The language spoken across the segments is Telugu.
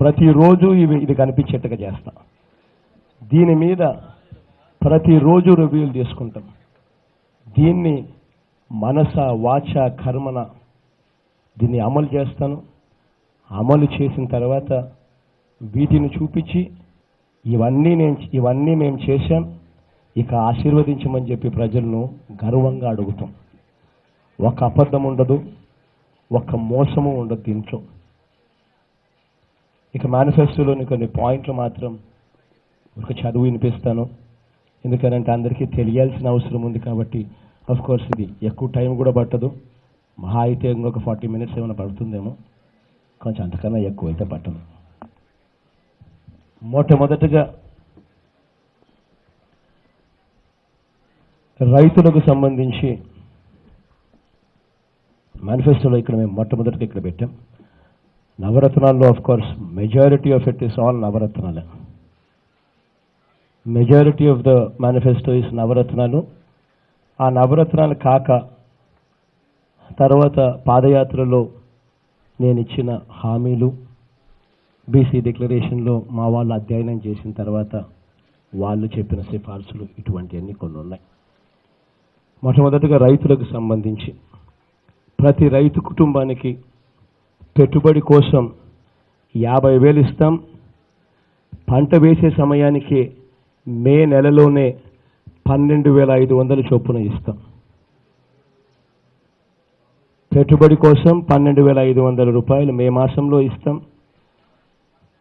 ప్రతిరోజు ఇవి ఇది కనిపించేట్టుగా చేస్తాం. దీని మీద ప్రతిరోజు రివ్యూలు తీసుకుంటాం. దీన్ని మనస వాచ కర్మన దీన్ని అమలు చేస్తాను. అమలు చేసిన తర్వాత వీటిని చూపించి ఇవన్నీ నేను ఇవన్నీ మేము చేశాం. ఇక ఆశీర్వదించమని చెప్పి ప్రజలను గర్వంగా అడుగుతాం. ఒక అబద్ధం ఉండదు ఒక మోసము ఉండదు దీంట్లో. ఇక మేనిఫెస్టోలోని కొన్ని పాయింట్లు మాత్రం ఒక చదువు వినిపిస్తాను. ఎందుకనంటే అందరికీ తెలియాల్సిన అవసరం ఉంది కాబట్టి అఫ్ కోర్స్ ఇది ఎక్కువ టైం కూడా పట్టదు. మహా అయితే ఇంకొక ఫార్టీ మినిట్స్ ఏమైనా పడుతుందేమో. కొంచెం అంతకన్నా ఎక్కువ అయితే పట్టదు. మొట్టమొదటగా రైతులకు సంబంధించి మేనిఫెస్టోలో ఇక్కడ మేము మొట్టమొదటిగా ఇక్కడ పెట్టాం. నవరత్నాల్లో of course majority of it is all నవరత్నాలే. Majority of the manifesto is నవరత్నాలు. ఆ నవరత్నాలు కాక తర్వాత పాదయాత్రలో నేను ఇచ్చిన హామీలు బీసీ డిక్లరేషన్లో మా వాళ్ళు అధ్యయనం చేసిన తర్వాత వాళ్ళు చెప్పిన సిఫార్సులు ఇటువంటివన్నీ కొన్ని ఉన్నాయి. మొట్టమొదటిగా రైతులకు సంబంధించి ప్రతి రైతు కుటుంబానికి పెట్టుబడి కోసం యాభై వేలు ఇస్తాం. పంట వేసే సమయానికి మే నెలలోనే పన్నెండు వేల ఐదు వందల చొప్పున ఇస్తాం. పెట్టుబడి కోసం పన్నెండు వేల ఐదు వందల రూపాయలు మే మాసంలో ఇస్తాం.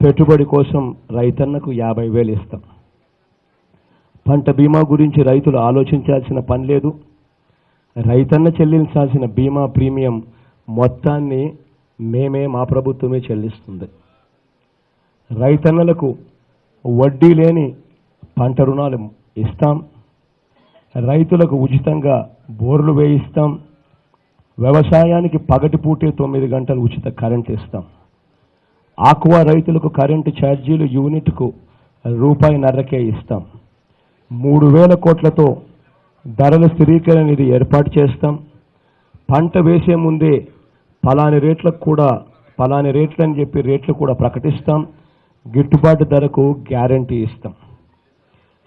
పెట్టుబడి కోసం రైతన్నకు యాభై వేలు ఇస్తాం. పంట బీమా గురించి రైతులు ఆలోచించాల్సిన పని లేదు. రైతన్న చెల్లించాల్సిన బీమా ప్రీమియం మొత్తాన్ని మేమే మా ప్రభుత్వమే చెల్లిస్తుంది. రైతన్నలకు వడ్డీ లేని పంట రుణాలు ఇస్తాం. రైతులకు ఉచితంగా బోర్లు వేయిస్తాం. వ్యవసాయానికి పగటిపూటే తొమ్మిది గంటలు ఉచిత కరెంట్ ఇస్తాం. ఆక్వా రైతులకు కరెంటు ఛార్జీలు యూనిట్కు రూపాయి నర్రకే ఇస్తాం. మూడు వేల కోట్లతో ధరల స్థిరీకరణ నిధి ఏర్పాటు చేస్తాం. పంట వేసే ముందే పలాని రేట్లకు కూడా పలాని రేట్లు అని చెప్పి రేట్లు కూడా ప్రకటిస్తాం. గిట్టుబాటు ధరకు గ్యారంటీ ఇస్తాం.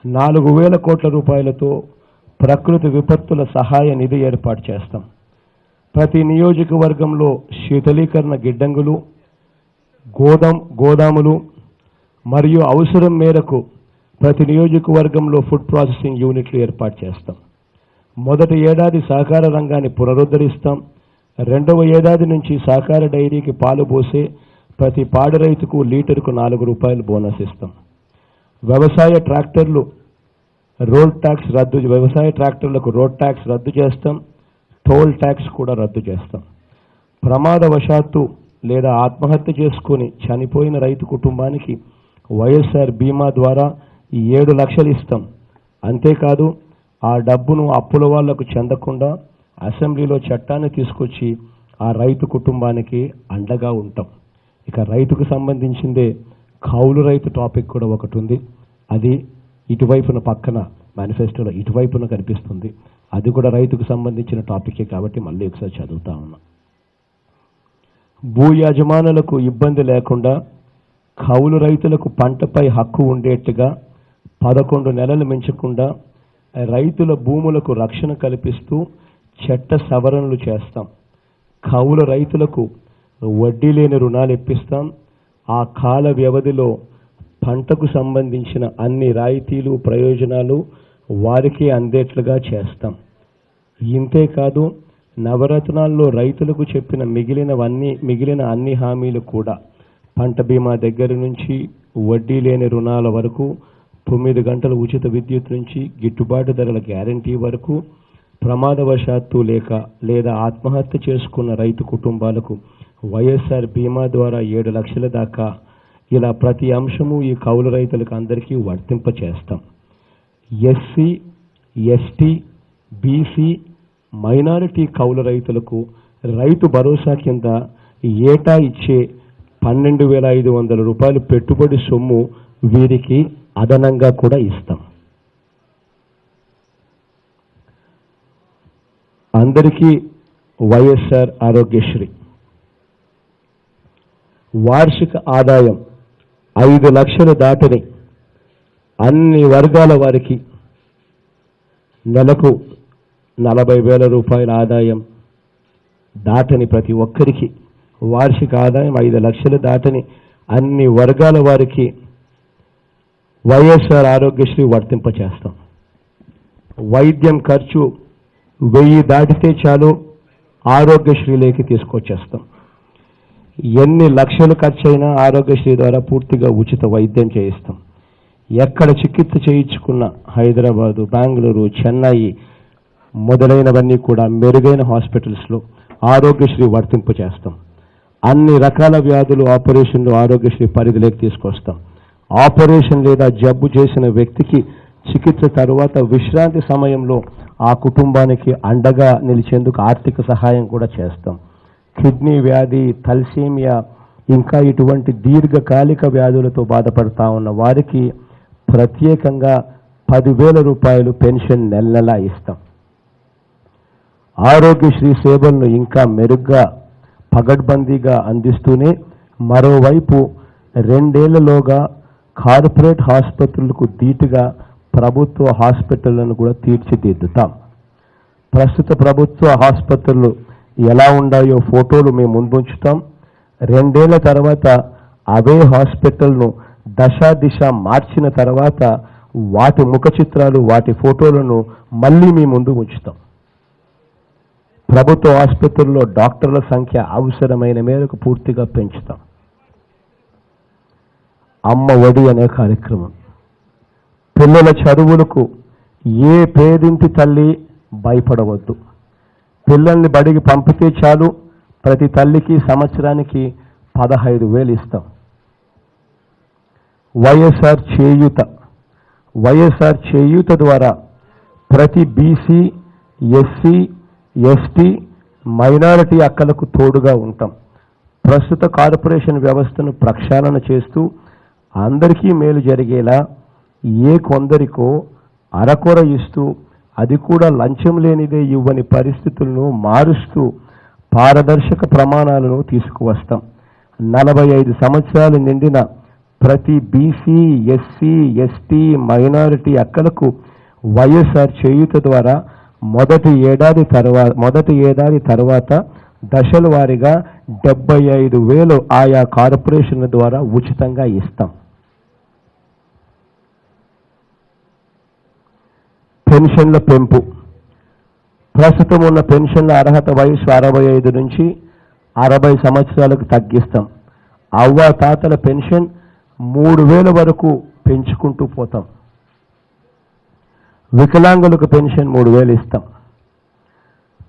నాలుగు వేల కోట్ల రూపాయలతో ప్రకృతి విపత్తుల సహాయ నిధి ఏర్పాటు చేస్తాం. ప్రతి నియోజకవర్గంలో శీతలీకరణ గిడ్డంగులు గోదాం గోదాములు మరియు అవసరం మేరకు ప్రతి నియోజకవర్గంలో ఫుడ్ ప్రాసెసింగ్ యూనిట్లు ఏర్పాటు చేస్తాం. మొదటి ఏడాది సహకార రంగాన్ని పునరుద్ధరిస్తాం. రెండవ ఏడాది నుంచి సహకార డైరీకి పాలు పోసే ప్రతి పాడి రైతుకు లీటర్కు నాలుగు రూపాయలు బోనస్ ఇస్తాం. వ్యవసాయ ట్రాక్టర్లు రోడ్ ట్యాక్స్ రద్దు వ్యవసాయ ట్రాక్టర్లకు రోడ్ ట్యాక్స్ రద్దు చేస్తాం టోల్ ట్యాక్స్ కూడా రద్దు చేస్తాం. ప్రమాదవశాత్తు లేదా ఆత్మహత్య చేసుకొని చనిపోయిన రైతు కుటుంబానికి వైఎస్ఆర్ బీమా ద్వారా ఈ ఏడు లక్షలు ఇస్తాం. అంతేకాదు ఆ డబ్బును అప్పుల వాళ్ళకు చెందకుండా అసెంబ్లీలో చట్టాన్ని తీసుకొచ్చి ఆ రైతు కుటుంబానికి అండగా ఉంటాం. ఇక రైతుకు సంబంధించిందే కౌలు రైతు టాపిక్ కూడా ఒకటి ఉంది. అది ఇటువైపున పక్కన మేనిఫెస్టోలో ఇటువైపున కనిపిస్తుంది. అది కూడా రైతుకు సంబంధించిన టాపికే కాబట్టి మళ్ళీ ఒకసారి చదువుతా ఉన్నా. భూ యజమానులకు ఇబ్బంది లేకుండా కౌలు రైతులకు పంటపై హక్కు ఉండేట్టుగా పదకొండు నెలలు మించకుండా రైతుల భూములకు రక్షణ కల్పిస్తూ చట్ట సవరణలు చేస్తాం. కౌలు రైతులకు వడ్డీ లేని రుణాలు ఇప్పిస్తాం. ఆ కాల వ్యవధిలో పంటకు సంబంధించిన అన్ని రాయితీలు ప్రయోజనాలు వారికి అందేట్లుగా చేస్తాం. ఇంతే కాదు నవరత్నాల్లో రైతులకు చెప్పిన మిగిలినవన్నీ మిగిలిన అన్ని హామీలు కూడా పంట బీమా దగ్గర నుంచి వడ్డీ లేని రుణాల వరకు తొమ్మిది గంటల ఉచిత విద్యుత్ నుంచి గిట్టుబాటు ధరల గ్యారంటీ వరకు ప్రమాదవశాత్తు లేక లేదా ఆత్మహత్య చేసుకున్న రైతు కుటుంబాలకు వైఎస్ఆర్ బీమా ద్వారా ఏడు లక్షల దాకా ఇలా ప్రతి అంశము ఈ కౌలు రైతులకు అందరికీ వర్తింప చేస్తాం ఎస్సీ ఎస్టీ బీసీ మైనారిటీ కౌలు రైతులకు రైతు భరోసా కింద ఏటా ఇచ్చే పన్నెండు వేల ఐదు వందల రూపాయలు పెట్టుబడి సొమ్ము వీరికి అదనంగా కూడా ఇస్తాం. అందరికీ వైఎస్ఆర్ ఆరోగ్యశ్రీ. వార్షిక ఆదాయం ఐదు లక్షలు దాటని అన్ని వర్గాల వారికి నెలకు నలభై వేల రూపాయల ఆదాయం దాటని ప్రతి ఒక్కరికి వార్షిక ఆదాయం ఐదు లక్షలు దాటని అన్ని వర్గాల వారికి వైఎస్ఆర్ ఆరోగ్యశ్రీ వర్తింపచేస్తాం. వైద్యం ఖర్చు వెయ్యి దాటితే చాలు ఆరోగ్యశ్రీలోకి తీసుకొచ్చేస్తాం. ఎన్ని లక్షలు ఖర్చు ఆరోగ్యశ్రీ ద్వారా పూర్తిగా ఉచిత వైద్యం చేయిస్తాం. ఎక్కడ చికిత్స చేయించుకున్న హైదరాబాదు బెంగళూరు చెన్నై మొదలైనవన్నీ కూడా మెరుగైన హాస్పిటల్స్లో ఆరోగ్యశ్రీ వర్తింపు చేస్తాం. అన్ని రకాల వ్యాధులు ఆపరేషన్లు ఆరోగ్యశ్రీ పరిధిలోకి తీసుకొస్తాం. ఆపరేషన్ లేదా జబ్బు చేసిన వ్యక్తికి చికిత్స తరువాత విశ్రాంతి సమయంలో ఆ కుటుంబానికి అండగా నిలిచేందుకు ఆర్థిక సహాయం కూడా చేస్తాం. కిడ్నీ వ్యాధి తల్సేమియా ఇంకా ఇటువంటి దీర్ఘకాలిక వ్యాధులతో బాధపడతా ఉన్న వారికి ప్రత్యేకంగా పదివేల రూపాయలు పెన్షన్ నెల నెలా ఇస్తాం. ఆరోగ్యశ్రీ సేవలను ఇంకా మెరుగ్గా పగడ్బందీగా అందిస్తూనే మరోవైపు రెండేళ్ళలోగా కార్పొరేట్ ఆసుపత్రులకు ధీటుగా ప్రభుత్వ హాస్పిటళ్ళను కూడా తీర్చిదిద్దుతాం. ప్రస్తుత ప్రభుత్వ ఆసుపత్రులు ఎలా ఉన్నాయో ఫోటోలు మేము ముందుంచుతాం. రెండేళ్ళ తర్వాత అవే హాస్పిటల్ను దశ దిశ మార్చిన తర్వాత వాటి ముఖ చిత్రాలు వాటి ఫోటోలను మళ్ళీ మీ ముందు ఉంచుతాం. ప్రభుత్వ ఆసుపత్రుల్లో డాక్టర్ల సంఖ్య అవసరమైన మేరకు పూర్తిగా పెంచుతాం. అమ్మ ఒడి అనే కార్యక్రమం. పిల్లల చదువులకు ఏ పేదింటి తల్లి భయపడవద్దు. పిల్లల్ని బడికి పంపితే చాలు ప్రతి తల్లికి సంవత్సరానికి పదహైదు వేలు ఇస్తాం. వైఎస్ఆర్ చేయూత. వైఎస్ఆర్ చేయూత ద్వారా ప్రతి బీసీ ఎస్సీ ఎస్టీ మైనారిటీ అక్కలకు తోడుగా ఉంటాం. ప్రస్తుత కార్పొరేషన్ వ్యవస్థను ప్రక్షాళన చేస్తూ అందరికీ మేలు జరిగేలా ఏ కొందరికో అరకొర ఇస్తూ అది కూడా లంచం లేనిదే ఇవ్వని పరిస్థితులను మారుస్తూ పారదర్శక ప్రమాణాలను తీసుకువస్తాం. నలభై ఐదు సంవత్సరాలు నిండిన ప్రతి బీసీ ఎస్సీ ఎస్టీ మైనారిటీ అక్కలకు వైఎస్ఆర్ చేయూత ద్వారా మొదటి ఏడాది తర్వాత మొదటి ఏడాది తర్వాత దశల వారీగా డెబ్బై ఐదు వేలు ఆయా కార్పొరేషన్ల ద్వారా ఉచితంగా ఇస్తాం. పెన్షన్ల పెంపు. ప్రస్తుతం ఉన్న పెన్షన్ల అర్హత వయసు అరవై ఐదు నుంచి అరవై సంవత్సరాలకు తగ్గిస్తాం. అవ్వ తాతల పెన్షన్ మూడు వేల వరకు పెంచుకుంటూ పోతాం. వికలాంగులకు పెన్షన్ మూడు వేలు ఇస్తాం.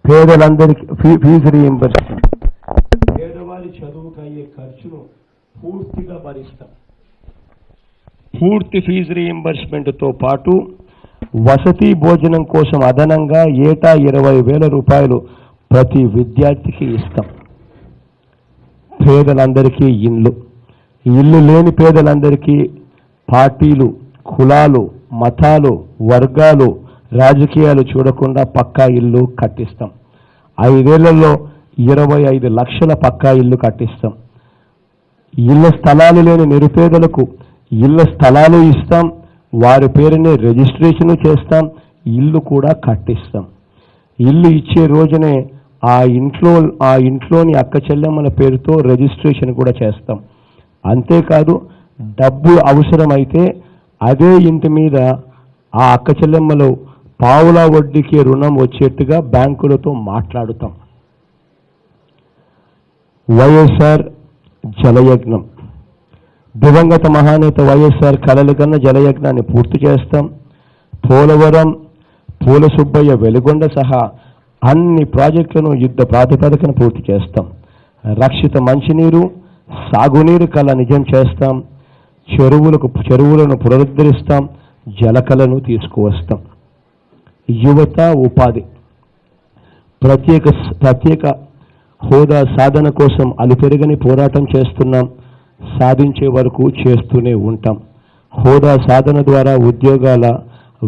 పేదలందరికీ ఫీ- ఫీజు రీయింబర్స్మెంట్. పేదవారి చదువుకు అయ్యే ఖర్చును పూర్తిగా భరిస్తాం. పూర్తి ఫీజు రీయింబర్స్మెంట్తో పాటు వసతి భోజనం కోసం అదనంగా ఏటా ఇరవై వేల రూపాయలు ప్రతి విద్యార్థికి ఇస్తాం. పేదలందరికీ ఇల్లు. ఇల్లు లేని పేదలందరికీ పార్టీలు కులాలు మతాలు వర్గాలు రాజకీయాలు చూడకుండా పక్కా ఇల్లు కట్టిస్తాం. ఐదేళ్ళలో ఇరవై ఐదు లక్షల పక్కా ఇల్లు కట్టిస్తాం. ఇళ్ళ స్థలాలు లేని నిరుపేదలకు ఇళ్ళ స్థలాలు ఇస్తాం. వారి పేరునే రిజిస్ట్రేషన్ చేస్తాం ఇల్లు కూడా కట్టిస్తాం. ఇల్లు ఇచ్చే రోజునే ఆ ఇంట్లో ఆ ఇంట్లోని అక్క చెల్లెమ్మల పేరుతో రిజిస్ట్రేషన్ కూడా చేస్తాం. అంతేకాదు డబ్బు అవసరమైతే అదే ఇంటి మీద ఆ అక్క చెల్లెమ్మలు పావులా వడ్డీకి రుణం వచ్చేట్టుగా బ్యాంకులతో మాట్లాడుతాం. వైఎస్ఆర్ జలయజ్ఞం. దివంగత మహానేత వైఎస్ఆర్ కలలు కన్న జలయజ్ఞాన్ని పూర్తి చేస్తాం. పోలవరం పూల సుబ్బయ్య వెలుగొండ సహా అన్ని ప్రాజెక్టులను యుద్ధ ప్రాతిపదికన పూర్తి చేస్తాం. రక్షిత మంచినీరు సాగునీరు కళ నిజం చేస్తాం. చెరువులకు చెరువులను పునరుద్ధరిస్తాం. జలకలను తీసుకువస్తాం. యువత ఉపాధి. ప్రత్యేక ప్రత్యేక హోదా సాధన కోసం అలుపెరుగని పోరాటం చేస్తున్నాం. సాధించే వరకు చేస్తూనే ఉంటాం. హోదా సాధన ద్వారా ఉద్యోగాల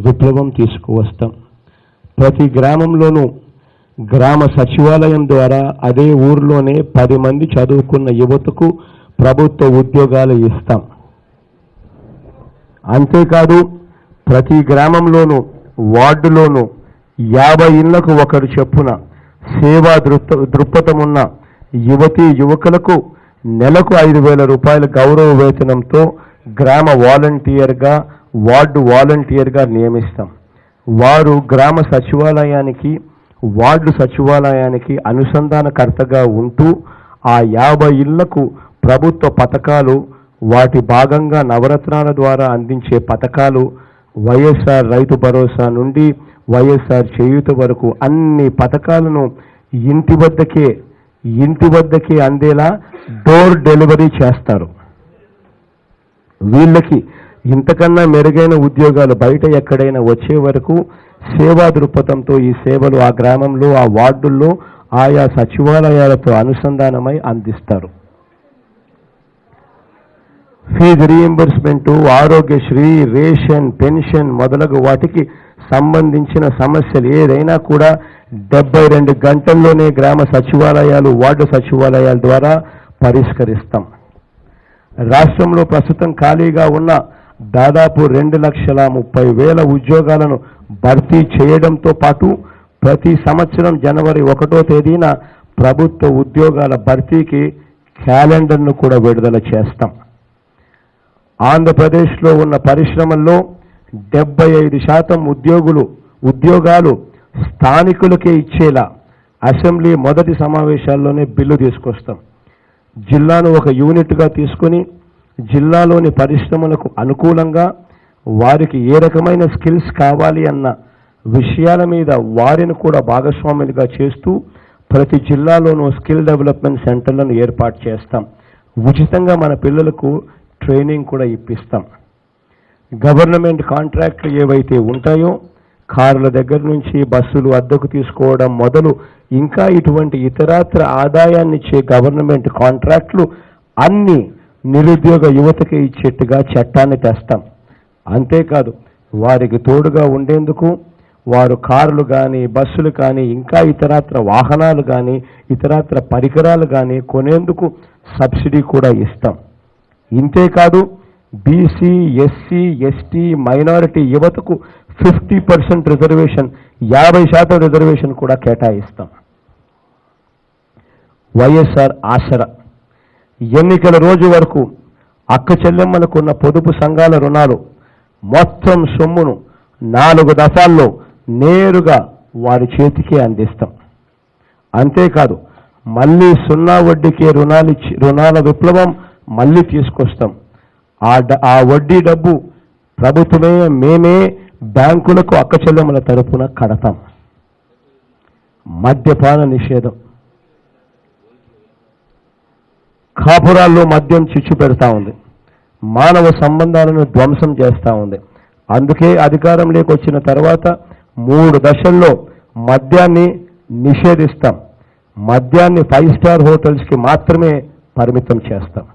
విప్లవం తీసుకువస్తాం. ప్రతి గ్రామంలోనూ గ్రామ సచివాలయం ద్వారా అదే ఊర్లోనే పది మంది చదువుకున్న యువతకు ప్రభుత్వ ఉద్యోగాలు ఇస్తాం. అంతేకాదు ప్రతి గ్రామంలోనూ వార్డులోనూ యాభై ఇళ్ళకు ఒకరు చెప్పున సేవా దృక్ప దృక్పథమున్న యువతీ యువకులకు నెలకు ఐదు వేల రూపాయల గౌరవ వేతనంతో గ్రామ వాలంటీర్గా వార్డు వాలంటీర్గా నియమిస్తాం. వారు గ్రామ సచివాలయానికి వార్డు సచివాలయానికి అనుసంధానకర్తగా ఉంటూ ఆ యాభై ఇళ్ళకు ప్రభుత్వ పథకాలు వాటి భాగంగా నవరత్నాల ద్వారా అందించే పథకాలు వైఎస్ఆర్ రైతు భరోసా నుండి వైఎస్ఆర్ చేయూత వరకు అన్ని పథకాలను ఇంటి వద్దకే ఇంటి వద్దకి అందేలా డోర్ డెలివరీ చేస్తారు. వీళ్ళకి ఇంతకన్నా మెరుగైన ఉద్యోగాలు బయట ఎక్కడైనా వచ్చే వరకు సేవా దృక్పథంతో ఈ సేవలు ఆ గ్రామంలో ఆ వార్డుల్లో ఆయా సచివాలయాలతో అనుసంధానమై అందిస్తారు. Fees reimbursement Aarogyasri ration pension మొదలగు వాటికి సంబంధించిన సమస్యలు ఏదైనా కూడా డెబ్బై రెండు గంటల్లోనే గ్రామ సచివాలయాలు వార్డు సచివాలయాల ద్వారా పరిష్కరిస్తాం. రాష్ట్రంలో ప్రస్తుతం ఖాళీగా ఉన్న దాదాపు రెండు లక్షల ముప్పై వేల ఉద్యోగాలను భర్తీ చేయడంతో పాటు ప్రతి సంవత్సరం జనవరి ఒకటో తేదీన ప్రభుత్వ ఉద్యోగాల భర్తీకి క్యాలెండర్ను కూడా విడుదల చేస్తాం. ఆంధ్రప్రదేశ్లో ఉన్న పరిశ్రమల్లో డెబ్బై ఐదు శాతం ఉద్యోగులు ఉద్యోగాలు స్థానికులకే ఇచ్చేలా అసెంబ్లీ మొదటి సమావేశాల్లోనే బిల్లు తీసుకొస్తాం. జిల్లాను ఒక యూనిట్గా తీసుకుని జిల్లాలోని పరిశ్రమలకు అనుకూలంగా వారికి ఏ రకమైన స్కిల్స్ కావాలి అన్న విషయాల మీద వారిని కూడా భాగస్వాములుగా చేస్తూ ప్రతి జిల్లాలోనూ స్కిల్ డెవలప్మెంట్ సెంటర్లను ఏర్పాటు చేస్తాం. ఉచితంగా మన పిల్లలకు ట్రైనింగ్ కూడా ఇప్పిస్తాం. గవర్నమెంట్ కాంట్రాక్ట్లు ఏవైతే ఉంటాయో కార్ల దగ్గర నుంచి బస్సులు అద్దెకు తీసుకోవడం మొదలు ఇంకా ఇటువంటి ఇతరాత్ర ఆదాయాన్ని ఇచ్చే గవర్నమెంట్ కాంట్రాక్ట్లు అన్ని నిరుద్యోగ యువతకి ఇచ్చేట్టుగా చట్టాన్ని తెస్తాం. అంతేకాదు వారికి తోడుగా ఉండేందుకు వారు కార్లు కానీ బస్సులు కానీ ఇంకా ఇతరాత్ర వాహనాలు కానీ ఇతరాత్ర పరికరాలు కానీ కొనేందుకు సబ్సిడీ కూడా ఇస్తాం. ఇంతేకాదు బీసీ ఎస్సీ ఎస్టీ మైనారిటీ యువతకు ఫిఫ్టీ పర్సెంట్ రిజర్వేషన్ యాభై శాతం రిజర్వేషన్ కూడా కేటాయిస్తాం. వైఎస్ఆర్ ఆసరా. ఎన్నికల రోజు వరకు అక్క చెల్లెమ్మలకున్న పొదుపు సంఘాల రుణాలు మొత్తం సొమ్మును నాలుగు దఫాల్లో నేరుగా వారి చేతికే అందిస్తాం. అంతేకాదు మళ్ళీ సున్నా వడ్డీకే రుణాలు ఇచ్చి రుణాల విప్లవం మళ్ళీ తీసుకొస్తాం. ఆ డ- ఆ వడ్డీ డబ్బు ప్రభుత్వమే మేమే బ్యాంకులకు అక్క చెల్లెమ్మల తరపున కడతాం. మద్యపాన నిషేధం. కాపురాల్లో మద్యం చిచ్చు పెడతా ఉంది. మానవ సంబంధాలను ధ్వంసం చేస్తూ ఉంది. అందుకే అధికారంలోకి వచ్చిన తర్వాత మూడు దశల్లో మద్యాన్ని నిషేధిస్తాం. మద్యాన్ని ఫైవ్ స్టార్ హోటల్స్కి మాత్రమే పరిమితం చేస్తాం.